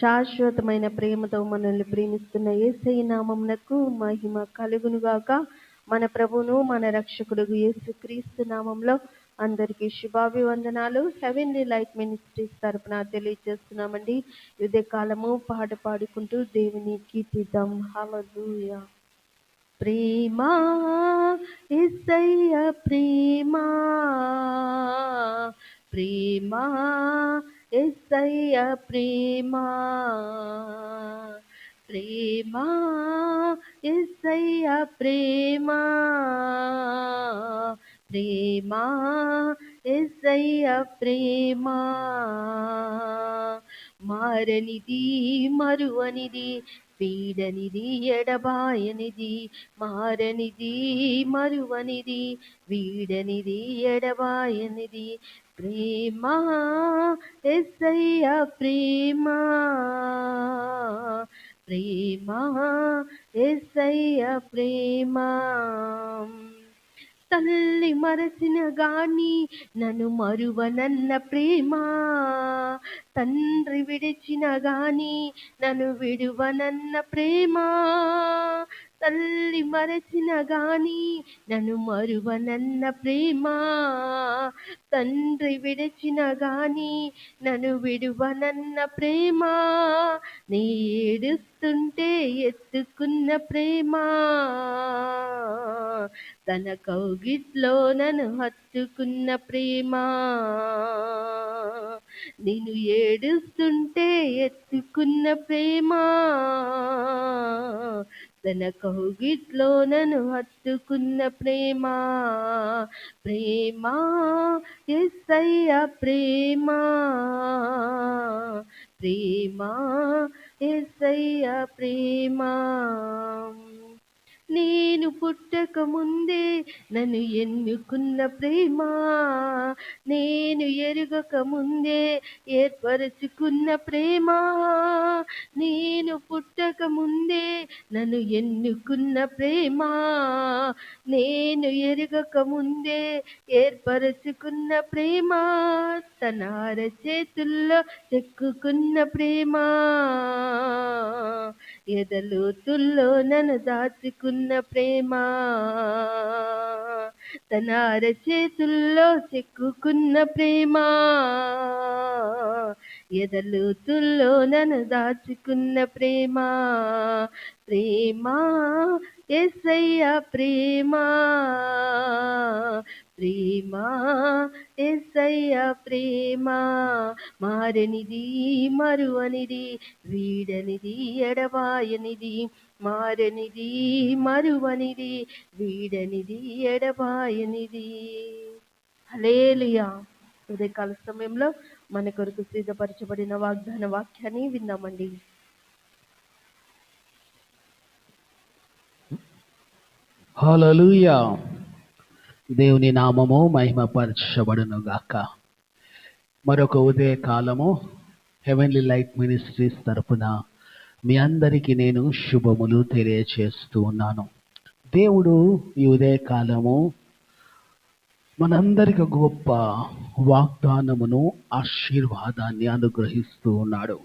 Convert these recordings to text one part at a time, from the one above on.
శాశ్వతమైన ప్రేమతో మనల్ని ప్రేమిస్తున్న ఏసై నామంనకు మహిమ కలుగునుగాక. మన ప్రభును మన రక్షకుడు యేసుక్రీస్తు నామంలో అందరికీ శుభాభివందనాలు. హెవెన్లీ లైట్ మినిస్ట్రీస్ తరపున తెలియజేస్తున్నామండి. ఇదే కాలము పాట పాడుకుంటూ దేవుని కీర్తిద్దాం. హల్లెలూయా. ప్రేమా ఎస్సయ్య ప్రేమా. ప్రేమా ఎస్సయ్య ప్రేమా. ప్రేమా ఎస్సయ్య ప్రేమా. ప్రేమా ఎస్సయ్య ప్రేమా. మారనిది మరువనిది వీడనిది ఎడబాయనిది మారనిది మరువనిది వీడనిది ఎడబాయనిది. ప్రేమ ఎస్సయ్య ప్రేమ. ప్రేమ ఎస్సయ్య ప్రేమ. తల్లి మరసిన గాని నన్ను మరువనన్న ప్రేమ. తండ్రి విడిచిన గాని నన్ను విడువనన్న ప్రేమ. తల్లి మరచిన గాని నన్ను మరువనన్న ప్రేమ. తండ్రి విడిచిన గాని నన్ను విడువనన్న ప్రేమ. నీ ఏడుస్తుంటే ఎత్తుకున్న ప్రేమ. తన కౌగిట్లో నన్ను హత్తుకున్న ప్రేమ. నేను ఏడుస్తుంటే ఎత్తుకున్న ప్రేమ. తన కౌగిట్లో నన్ను హత్తుకున్న ప్రేమ ప్రేమ ఎస్సయ్య ప్రేమ ప్రేమ ఎస్సయ్య ప్రేమ. నేను పుట్టక ముందే నన్ను ఎన్నుకున్న ప్రేమ? నేను ఎరుగక ముందే ఏర్పరచుకున్న ప్రేమ? నేను పుట్టక ముందే నన్ను ఎన్నుకున్న ప్రేమ? నేను ఎరుగక ముందే ఏర్పరచుకున్న ప్రేమ? తనార చేతుల్లో చెక్కుకున్న ప్రేమ? ఎదలోతుల్లో నన్ను దాచుకున్న ప్రేమ. తన అరచేతుల్లో చెక్కుకున్న ప్రేమ. ఎదలోతుల్లో నన్ను దాచుకున్న ప్రేమ. ప్రేమ ఎస్సయ్య ప్రేమ. ప్రేమ ఎస్సయ్య ప్రేమ మారనిది మరువనిది వీడనిది ఎడబాయనిది మారనిది మరువనిది వీడనిది ఎడబాయనిది. హలేలుయా ఉదయకాల సమయంలో మన కొరకు సిద్ధపరచబడిన వాగ్దాన వాక్యాన్ని విందామండి హలలుయా దేవుని నామము మహిమపరచబడును గాక మరొక ఉదయ కాలము హెవెన్లీ లైట్ మినిస్ట్రీస్ తరపున మీ అందరికీ నేను శుభములు తెలియచేస్తూ ఉన్నాను. దేవుడు ఈ ఉదయ కాలము మనందరికి గొప్ప వాగ్దానమును ఆశీర్వాదాన్ని అనుగ్రహిస్తూ ఉన్నాడు.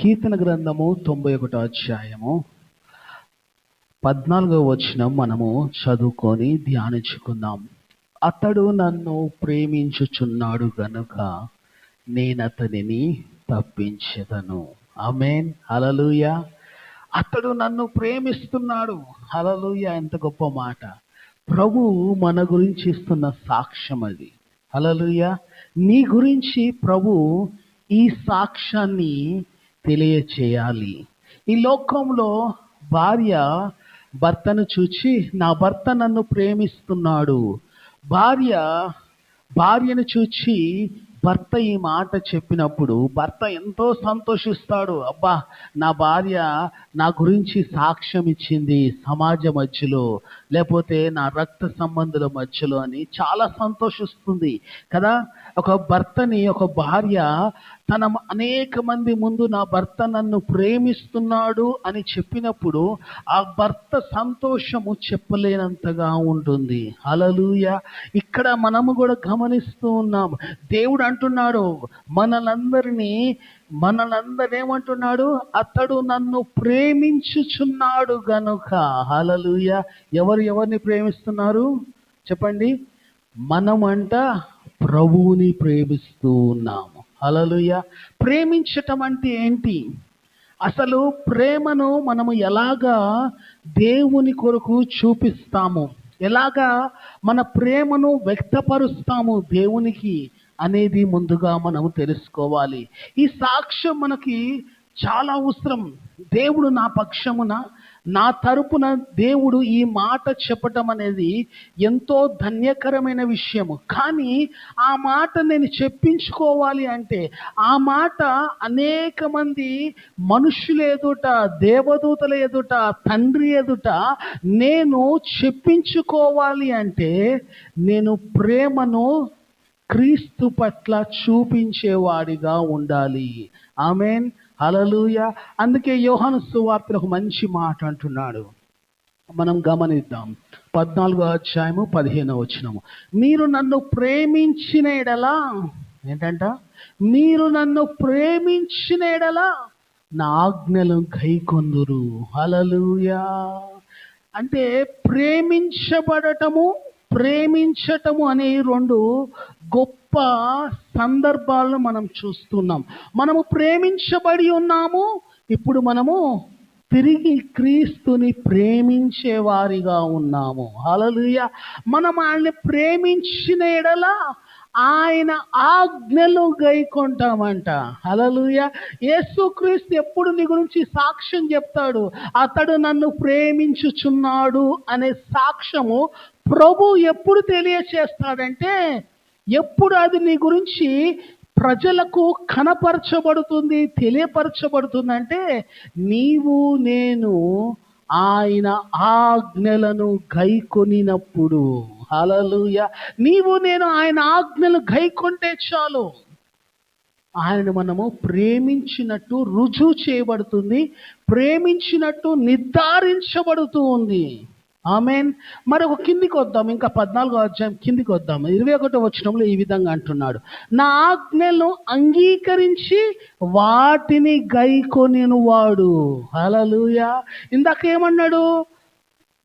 కీర్తన గ్రంథము తొంభై ఒకటో అధ్యాయము పద్నాలుగవ వచనం మనము చదువుకొని ధ్యానించుకుందాం. అతడు నన్ను ప్రేమించుచున్నాడు గనుక నేనతనిని తప్పించదను. అమేన్ హలలుయ అతడు నన్ను ప్రేమిస్తున్నాడు. హలలుయ ఎంత గొప్ప మాట. ప్రభు మన గురించి ఇస్తున్న సాక్ష్యం అది. హలలుయ నీ గురించి ప్రభు ఈ సాక్ష్యాన్ని తెలియచేయాలి. ఈ లోకంలో భార్య భర్తను చూచి నా భర్త నన్ను ప్రేమిస్తున్నాడు. భార్య భార్యను చూచి భర్త ఈ మాట చెప్పినప్పుడు భర్త ఎంతో సంతోషిస్తాడు. అబ్బా నా భార్య నా గురించి సాక్ష్యం ఇచ్చింది సమాజ మధ్యలో. లేకపోతే నా రక్త సంబంధుల మధ్యలో అని చాలా సంతోషిస్తుంది. కదా? ఒక భర్తని ఒక భార్య తన అనేక మంది ముందు నా భర్త నన్ను ప్రేమిస్తున్నాడు అని చెప్పినప్పుడు ఆ భర్త సంతోషము చెప్పలేనంతగా ఉంటుంది. అలలుయ ఇక్కడ మనము కూడా గమనిస్తూ ఉన్నాం దేవుడు అంటున్నాడు మనలందరినీ మనలందరూ ఏమంటున్నాడు అతడు నన్ను ప్రేమించుచున్నాడు గనుక. హలలుయ ఎవరు ఎవరిని ప్రేమిస్తున్నారు? చెప్పండి. మనమంట ప్రభువుని ప్రేమిస్తూ ఉన్నాము. హలలుయ ప్రేమించటం అంటే ఏంటి? అసలు ప్రేమను మనము ఎలాగా దేవుని కొరకు చూపిస్తాము? ఎలాగా మన ప్రేమను వ్యక్తపరుస్తాము దేవునికి? అనేది ముందుగా మనం తెలుసుకోవాలి. ఈ సాక్ష్యం మనకి చాలా అవసరం. దేవుడు నా పక్షమున నా తరపున దేవుడు ఈ మాట చెప్పటం అనేది ఎంతో ధన్యకరమైన విషయము. కానీ ఆ మాట నేను చెప్పించుకోవాలి అంటే ఆ మాట అనేక మంది మనుషులు ఎదుట దేవదూతల ఎదుట తండ్రి ఎదుట నేను చెప్పించుకోవాలి అంటే నేను ప్రేమను క్రీస్తు పట్ల చూపించేవాడిగా ఉండాలి. ఆమెన్. అలలుయ అందుకే యోహాను సువార్తలు ఒక మంచి మాట అంటున్నాడు. మనం గమనిద్దాం. పద్నాలుగో అధ్యాయము పదిహేనో వచ్చినము మీరు నన్ను ప్రేమించిన ఎడలా ఏంటంట? మీరు నన్ను ప్రేమించిన ఎడలా నా ఆజ్ఞలు కైకొందురు. హలలుయా అంటే ప్రేమించబడటము ప్రేమించటము అనే రెండు గొప్ప సందర్భాలను మనం చూస్తున్నాం. మనము ప్రేమించబడి ఉన్నాము ఇప్పుడు మనము తిరిగి క్రీస్తుని ప్రేమించే వారిగా ఉన్నాము. అలలుయ మనం ఆయన్ని ప్రేమించిన ఎడల ఆయన ఆజ్ఞలు గైకొంటామంట. అలలుయ యేసుక్రీస్తు ఎప్పుడు నీ గురించి సాక్ష్యం చెప్తాడు? అతడు నన్ను ప్రేమించుచున్నాడు అనే సాక్ష్యము ప్రభు ఎప్పుడు తెలియచేస్తాడంటే ఎప్పుడు అది నీ గురించి ప్రజలకు కనపరచబడుతుంది తెలియపరచబడుతుందంటే నీవు నేను ఆయన ఆజ్ఞలను గైకొనినప్పుడు. అలలుయ నీవు నేను ఆయన ఆజ్ఞలు గైకొంటే చాలు. ఆయనను మనము ప్రేమించినట్టు రుజువు చేయబడుతుంది ప్రేమించినట్టు నిర్ధారించబడుతూ ఉంది. ఆమెన్. మరి ఒక కిందికి వద్దాం ఇంకా పద్నాలుగో అధ్యాయం కిందికి వద్దాం. ఇరవై ఒకటో వచ్చినంలో ఈ విధంగా అంటున్నాడు. నా ఆజ్ఞలను అంగీకరించి వాటిని గైకొనిను వాడు. హలలుయ ఇందాక ఏమన్నాడు?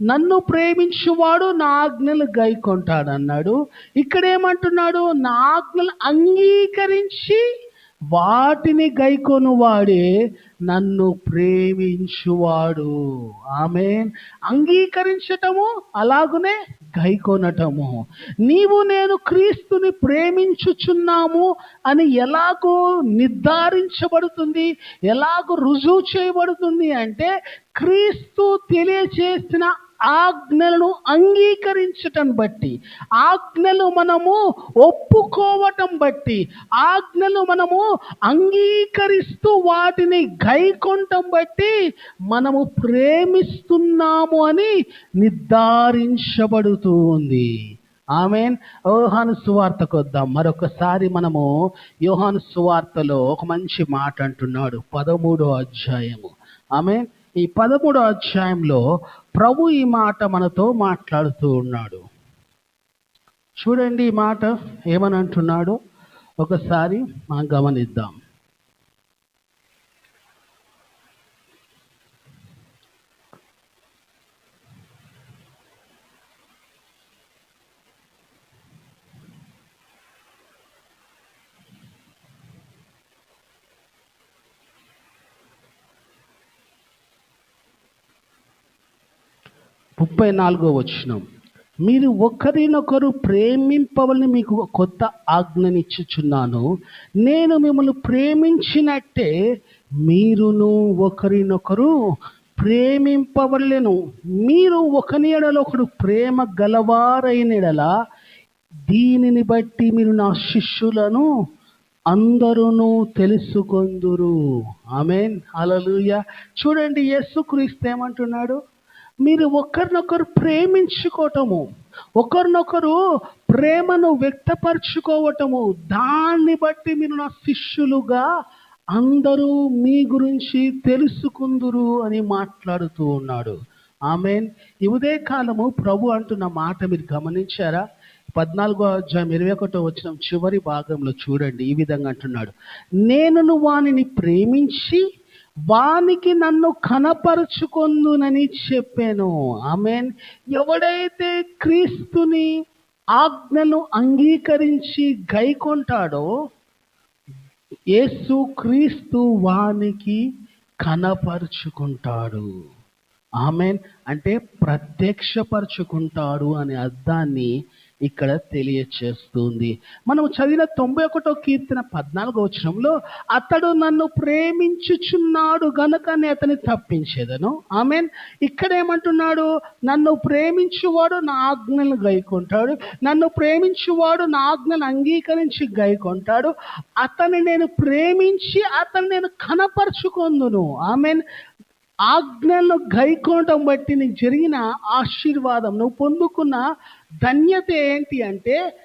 నన్ను ప్రేమించువాడు నా ఆజ్ఞలు గైకొంటాడన్నాడు. ఇక్కడ ఏమంటున్నాడు? నా ఆజ్ఞలు అంగీకరించి వాటిని గైకొను వాడే నన్ను ప్రేమించువాడు. ఆమె అంగీకరించటము అలాగునే గైకొనటము. నీవు నేను క్రీస్తుని ప్రేమించుచున్నాము అని ఎలాగో నిర్ధారించబడుతుంది ఎలాగో రుజువు చేయబడుతుంది అంటే క్రీస్తు తెలియచేసిన ఆజ్ఞలను అంగీకరించటం బట్టి ఆజ్ఞలు మనము ఒప్పుకోవటం బట్టి ఆజ్ఞలు మనము అంగీకరిస్తూ వాటిని గైకొనటం బట్టి మనము ప్రేమిస్తున్నాము అని నిర్ధారించబడుతూ ఉంది. ఆమెన్. యోహాను సువార్తకు వద్దాం. మరొకసారి మనము యోహాను సువార్తలో ఒక మంచి మాట అంటున్నాడు. పదమూడో అధ్యాయము. ఆమె ఈ పదమూడో అధ్యాయంలో ప్రభు ఈ మాట మనతో మాట్లాడుతూ ఉన్నాడు. చూడండి ఈ మాట ఏమని అంటున్నాడు? ఒకసారి మనం గమనిద్దాం. ముప్పై నాలుగో వచనం. మీరు ఒకరినొకరు ప్రేమింపవలని మీకు కొత్త ఆజ్ఞనిచ్చుచున్నాను. నేను మిమ్మల్ని ప్రేమించినట్టే మీరును ఒకరినొకరు ప్రేమింపవల్లెను మీరు ఒకని ఎడల ఒకడు ప్రేమ గలవారైన ఎడల దీనిని బట్టి మీరు నా శిష్యులను అందరూ తెలుసుకొందురు. ఆమెన్. అలలుయ చూడండి యేసుక్రీస్తు ఏమంటున్నాడు? మీరు ఒకరినొకరు ప్రేమించుకోవటము ఒకరినొకరు ప్రేమను వ్యక్తపరచుకోవటము దాన్ని బట్టి మీరు నా శిష్యులుగా అందరూ మీ గురించి తెలుసుకుందురు అని మాట్లాడుతూ ఉన్నాడు. ఆమెన్. ఈ కాలము ప్రభు అంటున్న మాట మీరు గమనించారా? పద్నాలుగో అధ్యాయం ఇరవై ఒకటో వచ్చిన చివరి భాగంలో చూడండి. ఈ విధంగా అంటున్నాడు. నేను వానిని ప్రేమించి వానికి నన్ను కనపరుచుకొందునని చెప్పాను. ఆమెన్. ఎవడైతే క్రీస్తుని ఆజ్ఞను అంగీకరించి గైకొంటాడో యేసు క్రీస్తు వానికి కనపరుచుకుంటాడు. ఆమెన్. అంటే ప్రత్యక్షపరచుకుంటాడు అనే అర్థాన్ని ఇక్కడ తెలియచేస్తుంది. మనం చదివిన తొంభై ఒకటో కీర్తన పద్నాలుగో వచనంలో అతడు నన్ను ప్రేమించుచున్నాడు గనుక నేను అతని తప్పించేదను. ఆమెన్. ఇక్కడ ఏమంటున్నాడు? నన్ను ప్రేమించువాడు నా ఆజ్ఞలు గైకొంటాడు. నన్ను ప్రేమించువాడు నా ఆజ్ఞను అంగీకరించి గైకొంటాడు. అతన్ని నేను ప్రేమించి అతన్ని నేను కనపరుచుకొందును. ఆమెన్. ఆజ్ఞలను గైకోవడం బట్టి నీకు జరిగిన ఆశీర్వాదం నువ్వు పొందుకున్న ధన్యత ఏంటి అంటే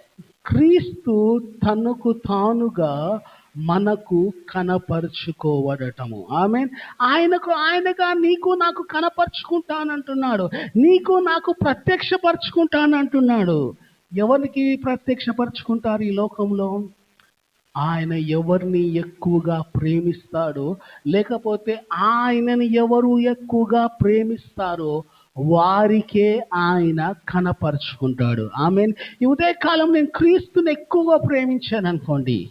క్రీస్తు తనకు తానుగా మనకు కనపరుచుకోవడటము. ఆమె ఆయనకు ఆయనగా నీకు నాకు కనపరుచుకుంటానంటున్నాడు. నీకు నాకు ప్రత్యక్షపరుచుకుంటానంటున్నాడు. ఎవరికి ప్రత్యక్షపరుచుకుంటారు ఈ లోకంలో? ఆయన ఎవరిని ఎక్కువగా ప్రేమిస్తాడో లేకపోతే ఆయనని ఎవరు ఎక్కువగా ప్రేమిస్తారో వారికే ఆయన కనపరుచుకుంటాడు. ఆమె ఈ ఉదయకాలం నేను క్రీస్తుని ఎక్కువగా ప్రేమించాను అనుకోండి.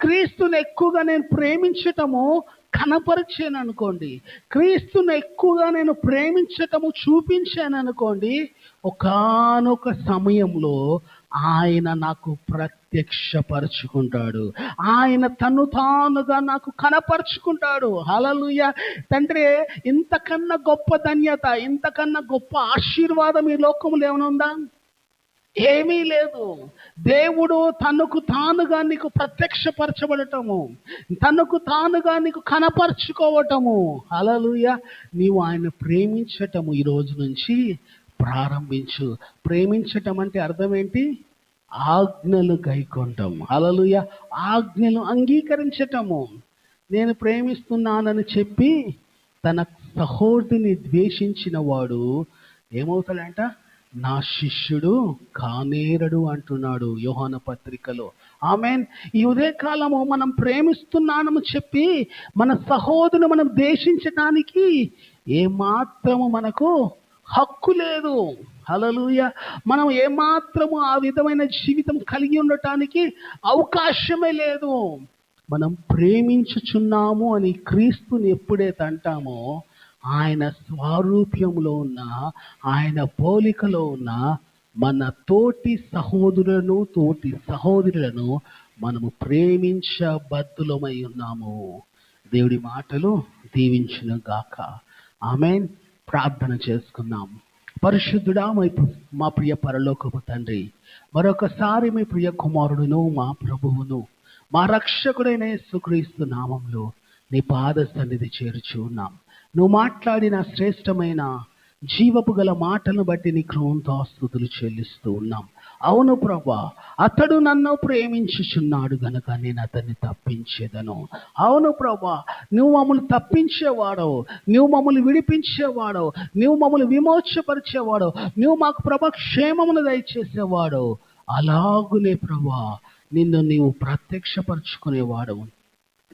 క్రీస్తుని ఎక్కువగా నేను ప్రేమించటము కనపరిచాను అనుకోండి క్రీస్తుని ఎక్కువగా నేను ప్రేమించటము చూపించాను అనుకోండి ఒకనొక సమయంలో ఆయన నాకు ప్రత్యక్షపరుచుకుంటాడు. ఆయన తను తానుగా నాకు కనపరుచుకుంటాడు. హలలుయ తండ్రి ఇంతకన్నా గొప్ప ధన్యత ఇంతకన్నా గొప్ప ఆశీర్వాదం ఈ లోకంలో ఏమైనా ఉందా? ఏమీ లేదు. దేవుడు తనకు తానుగా నీకు ప్రత్యక్షపరచబడటము తనకు తానుగా నీకు కనపరుచుకోవటము. అలలుయ నీవు ఆయన ప్రేమించటము ఈ రోజు నుంచి ప్రారంభించు. ప్రేమించటం అంటే అర్థం ఏంటి? ఆజ్ఞలు గైకొంటాం అలలుయ ఆజ్ఞలు అంగీకరించటము. నేను ప్రేమిస్తున్నానని చెప్పి తన సహోదరిని ద్వేషించిన వాడు ఏమవుతాడంట? నా శిష్యుడు కానేరడు అంటున్నాడు యోహాన పత్రికలో. ఆమెన్. ఈ ఉదయకాలము మనం ప్రేమిస్తున్నానని చెప్పి మన సహోదరుని మనం దేశించడానికి ఏమాత్రము మనకు హక్కు లేదు. హలలుయ మనం ఏమాత్రము ఆ విధమైన జీవితం కలిగి ఉండటానికి అవకాశమే లేదు. మనం ప్రేమించుచున్నాము అని క్రీస్తుని ఎప్పుడైతే అంటామో ఆయన స్వారూప్యంలో ఉన్న ఆయన పోలికలో ఉన్న మన తోటి సహోదరులను తోటి సహోదరులను మనము ప్రేమించబద్దులమై ఉన్నాము. దేవుడి మాటలు దీవించిన గాక. ఆమెన్. ప్రార్థన చేసుకున్నాం పరిశుద్ధుడా మా మా ప్రియ పరలోకపు తండ్రి మరొకసారి మీ ప్రియ కుమారుడును మా ప్రభువును మా రక్షకుడైన సుక్రీస్తు నామంలో నీ పాద సన్నిధి చేరుచు ఉన్నాం నువ్వు మాట్లాడిన శ్రేష్టమైన జీవపు గల మాటలను బట్టి నీ క్రోంతాస్తుతులు చెల్లిస్తూ ఉన్నాం. అవును ప్రభా అతడు నన్ను ప్రేమించుచున్నాడు గనక నేను అతన్ని తప్పించేదను. అవును ప్రభా నువ్వు మమ్మల్ని తప్పించేవాడో నువ్వు మమ్మల్ని విడిపించేవాడో నువ్వు మమ్మల్ని విమోచపరిచేవాడో నువ్వు మాకు ప్రభా క్షేమమును దయచేసేవాడు అలాగునే ప్రభా నిన్ను నీవు ప్రత్యక్షపరుచుకునేవాడవు.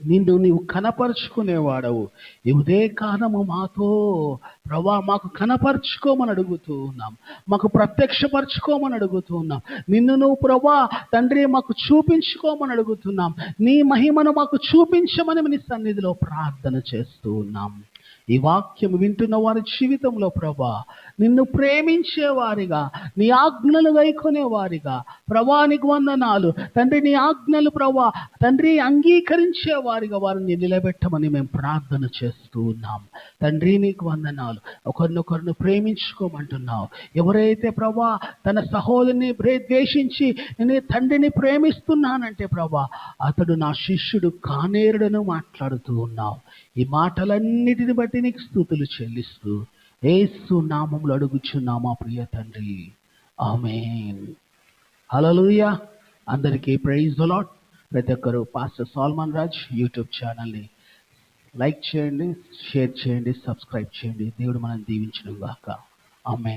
నిన్ను నీవు కనపరుచుకునేవాడవు. ఇదే కారణము మాతో. ప్రభా మాకు కనపరుచుకోమని అడుగుతూ ఉన్నాం. మాకు ప్రత్యక్షపరచుకోమని అడుగుతూ ఉన్నాం. నిన్ను నువ్వు ప్రభా తండ్రి మాకు చూపించుకోమని అడుగుతున్నాం. నీ మహిమను మాకు చూపించమని నీ సన్నిధిలో ప్రార్థన చేస్తూ ఉన్నాం. ఈ వాక్యం వింటున్న వారి జీవితంలో ప్రభా నిన్ను ప్రేమించే వారిగా నీ ఆజ్ఞలు గైకొనే వారిగా ప్రభా నీకు వందనాలు. తండ్రి నీ ఆజ్ఞలు ప్రభా తండ్రి అంగీకరించే వారిగా వారిని నిలబెట్టమని మేము ప్రార్థన చేస్తూ ఉన్నాం. తండ్రి నీకు వందనాలు. ఒకరినొకరిని ప్రేమించుకోమంటున్నావు. ఎవరైతే ప్రభా తన సహోదరిని ద్వేషించి నేను తండ్రిని ప్రేమిస్తున్నానంటే ప్రభా అతడు నా శిష్యుడు కానేరుడను మాట్లాడుతూ ఉన్నావు. ఈ మాటలన్నిటిని బట్టి నీకు స్థుతులు చెల్లిస్తూ ఏసు నామములు అడుగుచున్నా మా ప్రియ తండ్రి. ఆమె హల్లెలూయా. అందరికీ ప్రైజ్ అలాట్ ప్రతి ఒక్కరు పాస్టర్ సాల్మాన్ రాజ్ యూట్యూబ్ ఛానల్ని లైక్ చేయండి షేర్ చేయండి సబ్స్క్రైబ్ చేయండి. దేవుడు మనం దీవించడం గాక ఆమె